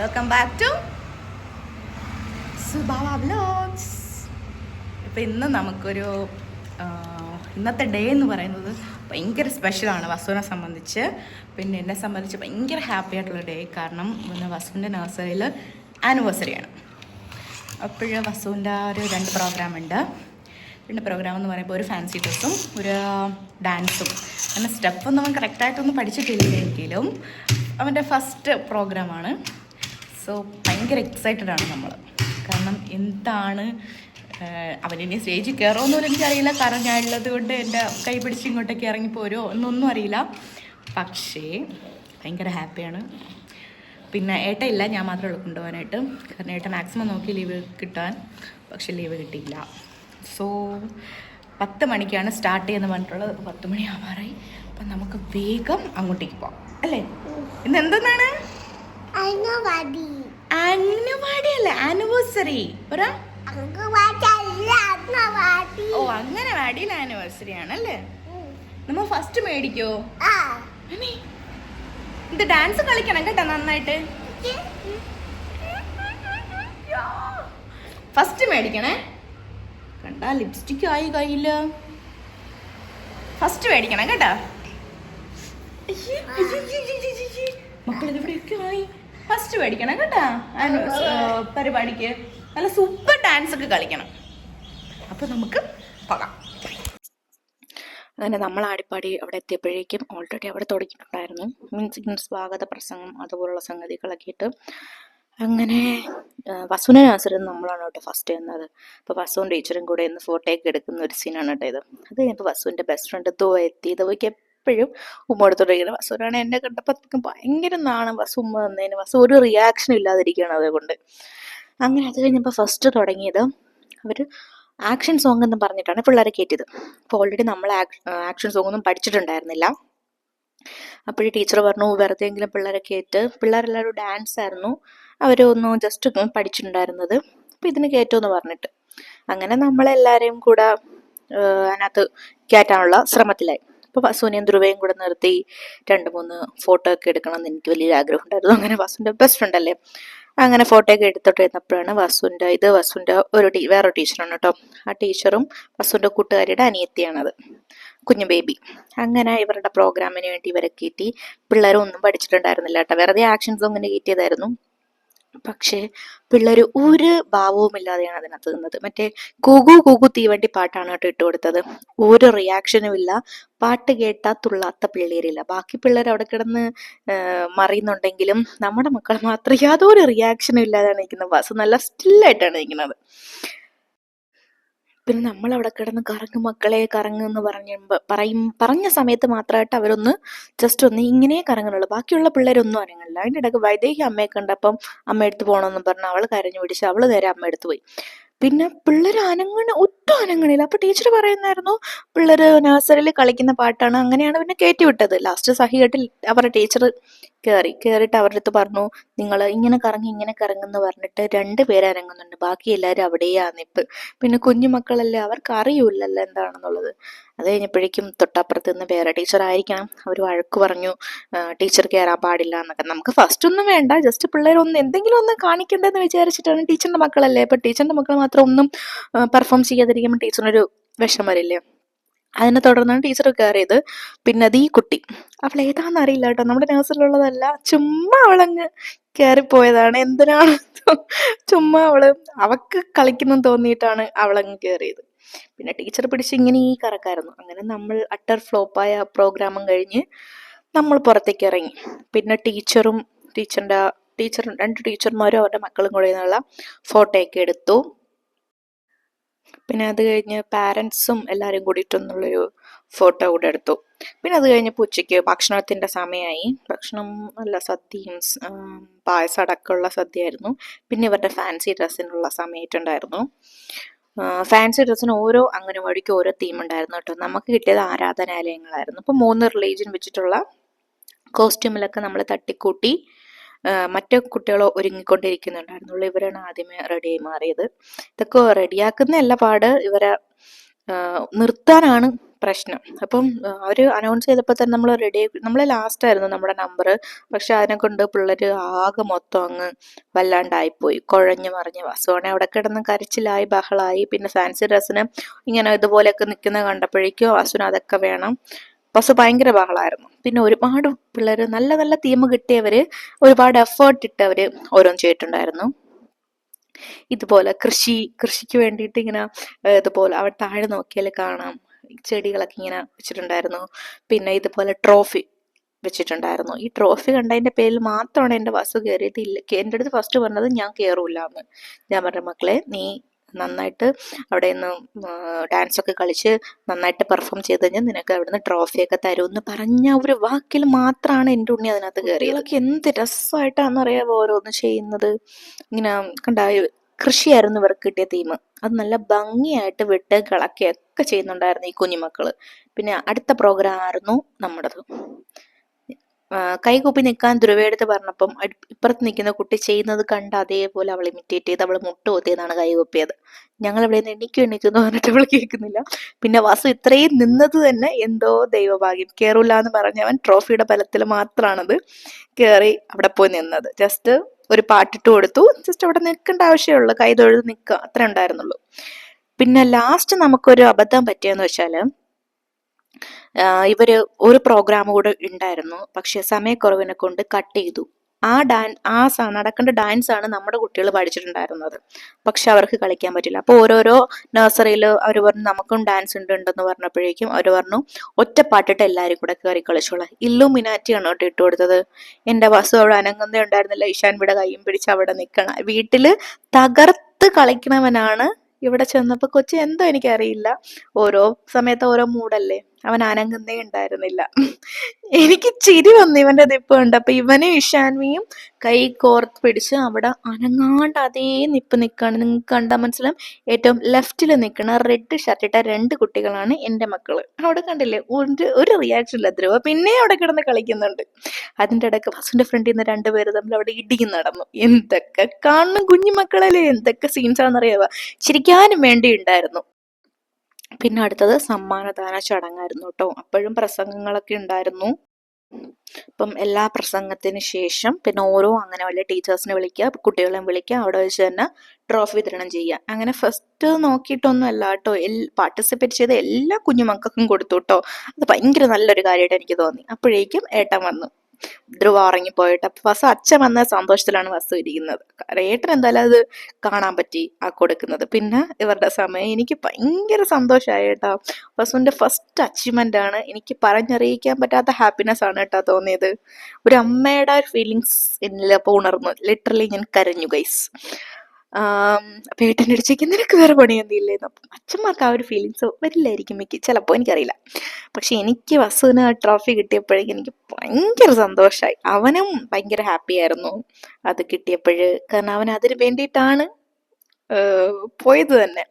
Welcome back to Subava blogs ഇപ്പം ഇന്ന് നമുക്കൊരു ഇന്നത്തെ ഡേ എന്ന് പറയുന്നത് ഭയങ്കര സ്പെഷ്യലാണ് വസുവിനെ സംബന്ധിച്ച്. പിന്നെ എന്നെ സംബന്ധിച്ച് ഭയങ്കര ഹാപ്പി ആയിട്ടുള്ള ഡേ കാരണം പിന്നെ വസുവിന്റെ നഴ്സറിയിൽ ആനിവേഴ്സറിയാണ് അപ്പോഴും വസുവിന്റെ ഒരു രണ്ട് പ്രോഗ്രാം ഉണ്ട്. രണ്ട് പ്രോഗ്രാം എന്ന് പറയുമ്പോൾ ഒരു ഫാൻസി ഡ്രസ്സും ഒരു ഡാൻസും അങ്ങനെ സ്റ്റെപ്പൊന്നും അവൻ കറക്റ്റായിട്ടൊന്നും പഠിച്ചിട്ടില്ലെങ്കിലും അവന്റെ ഫസ്റ്റ് പ്രോഗ്രാമാണ് സോ ഭയങ്കര എക്സൈറ്റഡ് ആണ് നമ്മൾ കാരണം എന്താണ് അവനിനി സ്റ്റേജിൽ കയറുമെന്നൊന്നും എനിക്കറിയില്ല. കാരണം ഞാൻ ഉള്ളത് കൊണ്ട് എന്റെ കൈ പിടിച്ച് ഇങ്ങോട്ടേക്ക് ഇറങ്ങിപ്പോരോ എന്നൊന്നും അറിയില്ല. പക്ഷേ ഭയങ്കര ഹാപ്പിയാണ് പിന്നെ ഏട്ട ഇല്ല ഞാൻ മാത്രമേ ഉള്ളൂ കൊണ്ടുപോകാനായിട്ട്. കാരണം ഏട്ട മാക്സിമം നോക്കി ലീവ് കിട്ടാൻ പക്ഷെ ലീവ് കിട്ടിയില്ല. സോ പത്ത് മണിക്കാണ് സ്റ്റാർട്ട് ചെയ്യുന്നത് പറഞ്ഞിട്ടുള്ളത്. പത്ത് മണിയാവാറായി. അപ്പം നമുക്ക് വേഗം അങ്ങോട്ടേക്ക് പോവാം. അല്ലേ? ഇന്ന് എന്തെന്നാണ്? അംഗനവാടി അല്ലേ? ആനിവേഴ്സറി പറ. ഓ അങ്ങനെ വാടിയിൽ ആനിവേഴ്സറി ആണല്ലേ? നമ്മ ഫസ്റ്റ് മേടിക്കോ? ഇത് ഡാൻസ് കളിക്കണം കേട്ടോ നന്നായിട്ട്. ഫസ്റ്റ് മേടിക്കണേ. കണ്ടാ ലിപ്സ്റ്റിക് ആയി കയ്യിൽ. ഫസ്റ്റ് മേടിക്കണം കേട്ടോ. മക്കൾ ഇവിടെയൊക്കെ ആയി. ഫസ്റ്റ് മേടിക്കണം കേട്ടോ. പരിപാടിക്ക്. നല്ല സൂപ്പർ ഡാൻസ് ഒക്കെ കളിക്കണം. അപ്പൊ നമുക്ക് പോകാം. അങ്ങനെ നമ്മൾ ആടിപ്പാടി അവിടെ എത്തിയപ്പോഴേക്കും ഓൾറെഡി അവിടെ തുടങ്ങിയിട്ടുണ്ടായിരുന്നു. മീൻസ് ഇങ്ങനെ സ്വാഗത പ്രസംഗം അതുപോലുള്ള സംഗതികളൊക്കെ ഇട്ട് അങ്ങനെ വസുവിനെ ആശ്രയം നമ്മളാണ് കേട്ടോ ഫസ്റ്റ് ചെയ്യുന്നത്. അപ്പോൾ വസുവും ടീച്ചറും കൂടെ ഇന്ന് ഫോട്ടോയൊക്കെ എടുക്കുന്ന ഒരു സീനാണ് കേട്ടോ ഇത്. അത് കഴിഞ്ഞപ്പോൾ വസുവിന്റെ ബെസ്റ്റ് ഫ്രണ്ട് ദോ എത്തി. ദോയ്ക്ക് എപ്പോഴും ഉമ്മ എടുത്തോണ്ടിരിക്കുന്നത് വസുവിനാണ് എന്നെ കണ്ടപ്പോൾ ഭയങ്കര നാണം. വസു ഉമ്മ തന്നതിന് വസു ഒരു റിയാക്ഷൻ ഇല്ലാതിരിക്കുകയാണ് അതുകൊണ്ട്. അങ്ങനെ അത് കഴിഞ്ഞപ്പോൾ ഫസ്റ്റ് തുടങ്ങിയത് അവർ ആക്ഷൻ സോങ് എന്ന് പറഞ്ഞിട്ടാണ് പിള്ളേരെ കയറ്റിയത് അപ്പോൾ ഓൾറെഡി നമ്മൾ ആക്ഷൻ സോങ് ഒന്നും പഠിച്ചിട്ടുണ്ടായിരുന്നില്ല. അപ്പോഴേ ടീച്ചർ പറഞ്ഞു വെറുതെ എങ്കിലും പിള്ളേരെ കയറ്റ് പിള്ളേരെല്ലാവരും ഡാൻസ് ആയിരുന്നു. അവരൊന്ന് ജസ്റ്റ് പഠിച്ചിട്ടുണ്ടായിരുന്നത്. അപ്പോൾ ഇതിന് കയറ്റുമെന്ന് പറഞ്ഞിട്ട്. അങ്ങനെ നമ്മളെല്ലാവരെയും കൂടെ അതിനകത്ത് കയറ്റാനുള്ള ശ്രമത്തിലായി. അപ്പോൾ വസുവിനെയും ധ്രുവയും കൂടെ നിർത്തി രണ്ട് മൂന്ന് ഫോട്ടോ ഒക്കെ എടുക്കണം എന്ന് എനിക്ക് വലിയൊരു ആഗ്രഹം ഉണ്ടായിരുന്നു. അങ്ങനെ വസുവിന്റെ ബെസ്റ്റ് ഫ്രണ്ട് അല്ലേ? അങ്ങനെ ഫോട്ടോ ഒക്കെ എടുത്തിട്ട് ഇരുന്നപ്പോഴാണ് വസുവിന്റെ ഇത് വസുവിന്റെ ഒരു ടീ വേറൊരു ടീച്ചറാണ് കേട്ടോ. ആ ടീച്ചറും വസുവിന്റെ കൂട്ടുകാരിയുടെ അനിയത്തിയാണത് കുഞ്ഞു ബേബി അങ്ങനെ ഇവരുടെ പ്രോഗ്രാമിന് വേണ്ടി ഇവരെ കയറ്റി. പിള്ളേരൊന്നും പഠിച്ചിട്ടുണ്ടായിരുന്നില്ല കേട്ടോ. വെറുതെ ആക്ഷൻസ് ഇങ്ങനെ കയറ്റിയതായിരുന്നു പക്ഷേ പിള്ളേർ ഒരു ഭാവവും ഇല്ലാതെയാണ് അതിനകത്ത് നിന്നത്. മറ്റേ കുകു കുകു തീവണ്ടി പാട്ടാണ് കേട്ടോ ഇട്ട് കൊടുത്തത്. ഒരു റിയാക്ഷനും ഇല്ല. പാട്ട് കേട്ടാൽ തുള്ളാത്ത പിള്ളേരില്ല. ബാക്കി പിള്ളേർ അവിടെ കിടന്ന് മറിയുന്നുണ്ടെങ്കിലും നമ്മുടെ മക്കൾ മാത്രം യാതൊരു റിയാക്ഷനും ഇല്ലാതെയാണ് നിൽക്കുന്നത് ബസ് നല്ല സ്റ്റില്ലായിട്ടാണ് നിൽക്കുന്നത് പിന്നെ നമ്മൾ അവിടെ കിടന്ന് കറങ്ങും മക്കളെ കറങ്ങും എന്ന് പറഞ്ഞ പറയും പറഞ്ഞ സമയത്ത് മാത്രമായിട്ട് അവരൊന്ന് ജസ്റ്റ് ഒന്ന് ഇങ്ങനെ കറങ്ങുന്നുള്ളൂ. ബാക്കിയുള്ള പിള്ളേരൊന്നും അനങ്ങില്ല അതിന്റെ ഇടയ്ക്ക് വൈദേഹി അമ്മയെ കണ്ടപ്പം അമ്മ എടുത്ത് പോകണമെന്ന് പറഞ്ഞ് അവൾ കരഞ്ഞു പിടിച്ച് അവൾ നേരെ അമ്മ എടുത്ത് പോയി. പിന്നെ പിള്ളേർ അനങ്ങണ ഒട്ടും അനങ്ങണില്ല. അപ്പൊ ടീച്ചർ പറയുന്നായിരുന്നു പിള്ളേർ നഴ്സറിയിൽ കളിക്കുന്ന പാട്ടാണ്. അങ്ങനെയാണ് പിന്നെ കയറ്റി വിട്ടത്. ലാസ്റ്റ് സഹിയായിട്ട് അവരുടെ ടീച്ചർ കയറി കയറിയിട്ട് അവരുടെ അടുത്ത് പറഞ്ഞു നിങ്ങൾ ഇങ്ങനെ കറങ്ങി ഇങ്ങനെ കറങ്ങുന്ന് പറഞ്ഞിട്ട് രണ്ട് പേര് അനങ്ങുന്നുണ്ട്. ബാക്കി എല്ലാവരും അവിടെയാണ് നിപ്പ്. പിന്നെ കുഞ്ഞു മക്കളല്ലേ അവർക്ക് അറിയൂലല്ലോ എന്താണെന്നുള്ളത്. അത് കഴിഞ്ഞപ്പോഴേക്കും തൊട്ടപ്പുറത്ത് നിന്ന് വേറെ ടീച്ചർ ആയിരിക്കണം. അവർ വഴക്ക് പറഞ്ഞു ടീച്ചർ കയറാൻ പാടില്ല എന്നൊക്കെ. നമുക്ക് ഫസ്റ്റ് ഒന്നും വേണ്ട ജസ്റ്റ് പിള്ളേർ ഒന്ന് എന്തെങ്കിലും ഒന്ന് കാണിക്കണ്ടെന്ന് വിചാരിച്ചിട്ടാണ് ടീച്ചറിന്റെ മക്കളല്ലേ? അപ്പം ടീച്ചറിന്റെ മക്കൾ മാത്രം ഒന്നും പെർഫോം ചെയ്യാതിരിക്കുമ്പോൾ ടീച്ചറിനൊരു വിഷം വരില്ലേ? അതിനെ തുടർന്നാണ് ടീച്ചർ കയറിയത് പിന്നെ അത് ഈ കുട്ടി. അവൾ ഏതാണെന്ന് അറിയില്ല കേട്ടോ. നമ്മുടെ നേഴ്സിലുള്ളതല്ല ചുമ്മാ അവളങ്ങ് കയറിപ്പോയതാണ് എന്തിനാണ് ചുമ്മാ അവൾ അവക്ക് കളിക്കുന്നു തോന്നിയിട്ടാണ് അവളങ്ങ് കയറിയത് പിന്നെ ടീച്ചർ പിടിച്ച് ഇങ്ങനെ ഈ കറക്കായിരുന്നു. അങ്ങനെ നമ്മൾ അട്ടർ ഫ്ലോപ്പായ പ്രോഗ്രാമും കഴിഞ്ഞ് നമ്മൾ പുറത്തേക്ക് ഇറങ്ങി. പിന്നെ ടീച്ചറും ടീച്ചറിന്റെ ടീച്ചറും രണ്ട് ടീച്ചർമാരും അവരുടെ മക്കളും കൂടെ നിന്നുള്ള ഫോട്ടോയൊക്കെ എടുത്തു. പിന്നെ അത് കഴിഞ്ഞ് പാരൻസും എല്ലാവരും കൂടിയിട്ടൊന്നുള്ളൊരു ഫോട്ടോ കൂടെ എടുത്തു. പിന്നെ അത് കഴിഞ്ഞപ്പോൾ ഉച്ചയ്ക്ക് ഭക്ഷണത്തിന്റെ സമയമായി ഭക്ഷണം നല്ല സദ്യയും പായസം അടക്കമുള്ള സദ്യയായിരുന്നു. പിന്നെ ഇവരുടെ ഫാൻസി ഡ്രസ്സിനുള്ള സമയത്തുണ്ടായിരുന്നു ഫാൻസി ഡ്രസ്സിന് ഓരോ അംഗനവാടിക്കും ഓരോ തീം ഉണ്ടായിരുന്നു കേട്ടോ. നമുക്ക് കിട്ടിയത് ആരാധനാലയങ്ങളായിരുന്നു. അപ്പോൾ മൂന്ന് റിലീജിയൻ വെച്ചിട്ടുള്ള കോസ്റ്റ്യൂമിലൊക്കെ നമ്മൾ തട്ടിക്കൂട്ടി മറ്റു കുട്ടികൾ ഒരുങ്ങിക്കൊണ്ടിരിക്കുന്നുണ്ടായിരുന്നുള്ളൂ. ഇവരാണ് ആദ്യമേ റെഡിയായി മാറിയത്. ഇതൊക്കെ റെഡിയാക്കുന്ന എല്ലാ പാട് ഇവരെ നിർത്താനാണ് പ്രശ്നം. അപ്പം അവർ അനൗൺസ് ചെയ്തപ്പോൾ തന്നെ നമ്മൾ റെഡി നമ്മൾ ലാസ്റ്റ് ആയിരുന്നു നമ്മുടെ നമ്പർ പക്ഷെ അതിനെ കൊണ്ട് പിള്ളേർ ആകെ മൊത്തം അങ്ങ് വല്ലാണ്ടായിപ്പോയി. കുഴഞ്ഞു മറിഞ്ഞു. വാസുവാണെ അവിടെ കിടന്ന് കരച്ചിലായി ബഹളായി. പിന്നെ ഫാൻസി ഡ്രസ്സിന് ഇങ്ങനെ ഇതുപോലെയൊക്കെ നിൽക്കുന്ന കണ്ടപ്പോഴേക്കും വാസുവിന് അതൊക്കെ വേണം. ബസ് ഭയങ്കര ബഹളായിരുന്നു. പിന്നെ ഒരുപാട് പിള്ളേർ നല്ല നല്ല തീം കിട്ടിയവർ ഒരുപാട് എഫേർട്ട് ഇട്ടവർ ഓരോന്ന് ചെയ്തിട്ടുണ്ടായിരുന്നു. ഇതുപോലെ കൃഷി കൃഷിക്ക് വേണ്ടിയിട്ട് ഇങ്ങനെ ഇതുപോലെ അവിടെ താഴെ നോക്കിയാൽ കാണാം. ചെടികളൊക്കെ ഇങ്ങനെ വെച്ചിട്ടുണ്ടായിരുന്നു. പിന്നെ ഇതുപോലെ ട്രോഫി വെച്ചിട്ടുണ്ടായിരുന്നു. ഈ ട്രോഫി കണ്ടതിന്റെ പേരിൽ മാത്രമാണ് എന്റെ ബസ് കയറിയത് ഇല്ല എന്റെ അടുത്ത് ഫസ്റ്റ് പറഞ്ഞത് ഞാൻ കയറൂല എന്ന് ഞാൻ പറഞ്ഞ മക്കളെ നീ നന്നായിട്ട് അവിടെ നിന്ന് ഡാൻസ് ഒക്കെ കളിച്ച് നന്നായിട്ട് പെർഫോം ചെയ്ത് കഴിഞ്ഞാൽ നിനക്ക് അവിടുന്ന് ട്രോഫിയൊക്കെ തരുമെന്ന് പറഞ്ഞ ഒരു വാക്കിൽ മാത്രമാണ് എന്റെ ഉണ്ണി അതിനകത്ത് കയറിയത്. എന്ത് രസമായിട്ടാണെന്നറിയാമോ ഓരോന്ന് ചെയ്യുന്നത്. ഇങ്ങനെ കണ്ടായി കൃഷിയായിരുന്നു ഇവർക്ക് കിട്ടിയ തീം അത് നല്ല ഭംഗിയായിട്ട് വിട്ട് കിളക്കുകയൊക്കെ ചെയ്യുന്നുണ്ടായിരുന്നു ഈ കുഞ്ഞുമക്കൾ. പിന്നെ അടുത്ത പ്രോഗ്രാം ആയിരുന്നു നമ്മുടേത്. കൈകൂപ്പി നിൽക്കാൻ ധ്രുവയെടുത്ത് പറഞ്ഞപ്പം ഇപ്പുറത്ത് നിൽക്കുന്ന കുട്ടി ചെയ്യുന്നത് കണ്ട് അതേപോലെ അവൾ ഇമിറ്റേറ്റ് ചെയ്ത് അവൾ മുട്ട കൊത്തിയെന്നാണ് കൈകൂപ്പിയത്. ഞങ്ങൾ ഇവിടെ നിന്ന് എണീക്കും എന്ന് പറഞ്ഞിട്ട് അവൾ കേൾക്കുന്നില്ല. പിന്നെ വാസു ഇത്രയും നിന്നത് തന്നെ എന്തോ ദൈവഭാഗ്യം. കയറൂല എന്ന് പറഞ്ഞവൻ ട്രോഫിയുടെ ബലത്തിൽ മാത്രമാണത് കയറി അവിടെ പോയി നിന്നത്. ജസ്റ്റ് ഒരു പാട്ടിട്ട് കൊടുത്തു. ജസ്റ്റ് അവിടെ നിൽക്കേണ്ട ആവശ്യമുള്ളൂ. കൈ തൊഴുത് നിൽക്കുക. അത്ര ഉണ്ടായിരുന്നുള്ളൂ. പിന്നെ ലാസ്റ്റ് നമുക്കൊരു അബദ്ധം പറ്റിയെന്ന് വെച്ചാൽ ഇവർ ഒരു പ്രോഗ്രാം കൂടെ ഉണ്ടായിരുന്നു പക്ഷെ സമയക്കുറവിനെ കൊണ്ട് കട്ട് ചെയ്തു. ആ ഡാൻ ആ നടക്കേണ്ട ഡാൻസ് ആണ് നമ്മുടെ കുട്ടികൾ പഠിച്ചിട്ടുണ്ടായിരുന്നത്. പക്ഷെ അവർക്ക് കളിക്കാൻ പറ്റില്ല. അപ്പോൾ ഓരോരോ നഴ്സറിയിൽ അവർ പറഞ്ഞു നമുക്കും ഡാൻസ് ഉണ്ട് ഉണ്ടെന്ന് പറഞ്ഞപ്പോഴേക്കും അവർ പറഞ്ഞു ഒറ്റപ്പാട്ടിട്ട് എല്ലാവരും കൂടെ കയറി കളിച്ചോളാം. ഇല്ലുമിനാറ്റിയാണ് കേട്ടോ ഇട്ട് കൊടുത്തത്. എന്റെ വസു അവിടെ അനങ്ങുന്നേ ഉണ്ടായിരുന്നില്ല. ഈശാൻ ഇഷാൻവിടെ കയ്യും പിടിച്ച് അവിടെ നിൽക്കണം വീട്ടിൽ തകർത്ത് കളിക്കണവനാണ് ഇവിടെ ചെന്നപ്പോൾ കൊച്ചി എന്തോ എനിക്കറിയില്ല. ഓരോ സമയത്ത് ഓരോ മൂഡല്ലേ അവൻ അനങ്ങുന്നേ ഉണ്ടായിരുന്നില്ല. എനിക്ക് ചിരി വന്നു ഇവന്റെ നിപ്പ് കണ്ടപ്പോൾ ഇവനെ ഇഷാൻവിയും കൈ കോർത്ത് പിടിച്ച് അവിടെ അനങ്ങാണ്ട് അതേ നിപ്പ് നിൽക്കുകയാണ് നിങ്ങൾക്ക് കണ്ടാൽ മനസ്സിലാവും? ഏറ്റവും ലെഫ്റ്റിൽ നിൽക്കുന്ന റെഡ് ഷർട്ട് ഇട്ട രണ്ട് കുട്ടികളാണ് എന്റെ മക്കൾ. അവിടെ കണ്ടില്ലേ? ഒരു ഒരു റിയാക്ഷൻ ഇല്ല ധ്രുവ. പിന്നെ അവിടെ കിടന്ന് കളിക്കുന്നുണ്ട്. അതിന്റെ ഇടയ്ക്ക് ഫസ്റ്റിന്റെ ഫ്രണ്ടിൽ നിന്ന് രണ്ടുപേര് തമ്മിൽ അവിടെ ഇടിയും നടന്നു. എന്തൊക്കെ കാണുന്ന കുഞ്ഞു മക്കളല്ലേ എന്തൊക്കെ സീൻസ് ആണെന്നറിയാവ? ചിരിക്കാനും വേണ്ടി ഉണ്ടായിരുന്നു പിന്നെ അടുത്തത് സമ്മാനദാന ചടങ്ങായിരുന്നു കേട്ടോ അപ്പോഴും പ്രസംഗങ്ങളൊക്കെ ഉണ്ടായിരുന്നു. അപ്പം എല്ലാ പ്രസംഗത്തിന് ശേഷം പിന്നെ ഓരോ അങ്ങനെ വല്ല ടീച്ചേഴ്സിനെ വിളിക്കുക കുട്ടികളെയും വിളിക്കുക അവിടെ വെച്ച് തന്നെ ട്രോഫി വിതരണം ചെയ്യുക. അങ്ങനെ ഫസ്റ്റ് നോക്കിയിട്ടൊന്നും അല്ല കേട്ടോ എൽ പാർട്ടിസിപ്പേറ്റ് ചെയ്ത എല്ലാ കുഞ്ഞുമക്കൾക്കും കൊടുത്തു കേട്ടോ അത് ഭയങ്കര നല്ലൊരു കാര്യമായിട്ട് എനിക്ക് തോന്നി. അപ്പോഴേക്കും ഏട്ടൻ വന്നു. ധ്രുവ ഉറങ്ങിപ്പോയിട്ട് അപ്പൊ വസു അച്ഛൻ വന്ന സന്തോഷത്തിലാണ് വസു ഇരിക്കുന്നത്. ഏട്ടൻ എന്തായാലും അത് കാണാൻ പറ്റി ആ കൊടുക്കുന്നത്. പിന്നെ ഇവരുടെ സമയം എനിക്ക് ഭയങ്കര സന്തോഷമായി കേട്ടോ. വസുവിന്റെ ഫസ്റ്റ് അച്ചീവ്മെന്റ് ആണ്. എനിക്ക് പറഞ്ഞറിയിക്കാൻ പറ്റാത്ത ഹാപ്പിനെസ് ആണ് കേട്ടോ തോന്നിയത്. ഒരു അമ്മയുടെ ഫീലിങ്സ് എന്നിൽ അപ്പോൾ ഉണർന്നു. ലിറ്ററലി ഞാൻ കരഞ്ഞു ഗൈസ് അപ്പൊ ഏട്ടന്റെ അടിച്ചേക്ക് നിനക്ക് വേറെ പണിയൊന്നും ഇല്ലേന്ന് അപ്പം അച്ഛന്മാർക്ക് ആ ഒരു ഫീലിങ്സ് വരില്ലായിരിക്കും മിക്ക ചിലപ്പോൾ എനിക്കറിയില്ല. പക്ഷെ എനിക്ക് വസുവിന് ട്രോഫി കിട്ടിയപ്പോഴേക്കും എനിക്ക് ഭയങ്കര സന്തോഷമായി അവനും ഭയങ്കര ഹാപ്പി ആയിരുന്നു അത് കിട്ടിയപ്പോഴ്. കാരണം അവൻ അതിന് വേണ്ടിയിട്ടാണ് പോയത് തന്നെ.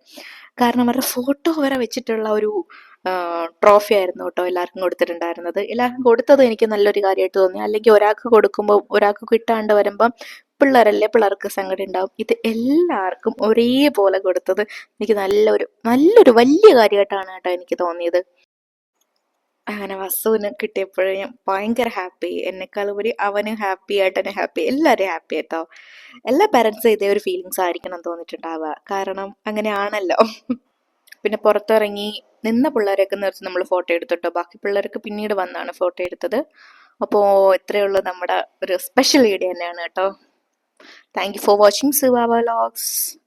കാരണം അവരുടെ ഫോട്ടോ വരെ വെച്ചിട്ടുള്ള ഒരു ട്രോഫി ആയിരുന്നു കേട്ടോ എല്ലാവർക്കും കൊടുത്തിട്ടുണ്ടായിരുന്നത്. എല്ലാവർക്കും കൊടുത്തത് എനിക്ക് നല്ലൊരു കാര്യമായിട്ട് തോന്നി. അല്ലെങ്കിൽ ഒരാൾക്ക് കൊടുക്കുമ്പോൾ ഒരാൾക്ക് കിട്ടാണ്ട് വരുമ്പം പിള്ളേരല്ലേ പിള്ളേർക്ക് സങ്കടം ഉണ്ടാവും. ഇത് എല്ലാവർക്കും ഒരേപോലെ കൊടുത്തത് എനിക്ക് നല്ലൊരു നല്ലൊരു വലിയ കാര്യമായിട്ടാണ് കേട്ടോ എനിക്ക് തോന്നിയത്. അങ്ങനെ വസുവിന് കിട്ടിയപ്പോഴും ഞാൻ ഭയങ്കര ഹാപ്പി എന്നെക്കാൾ ഉപരി അവനും ഹാപ്പി ഏട്ടനും ഹാപ്പി എല്ലാവരും ഹാപ്പി ആയിട്ടോ എല്ലാ പാരൻസും ഇതേ ഒരു ഫീലിങ്സ് ആയിരിക്കണം തോന്നിയിട്ടുണ്ടാവുക. കാരണം അങ്ങനെയാണല്ലോ. പിന്നെ പുറത്തിറങ്ങി നിന്ന പിള്ളേരെയൊക്കെ നിർത്തി നമ്മൾ ഫോട്ടോ എടുത്തിട്ടോ. ബാക്കി പിള്ളേർക്ക് പിന്നീട് വന്നാണ് ഫോട്ടോ എടുത്തത്. അപ്പോൾ ഇത്രയുള്ള നമ്മുടെ ഒരു സ്പെഷ്യൽ വീഡിയോ തന്നെയാണ് കേട്ടോ. Thank you for watching Siva Logs.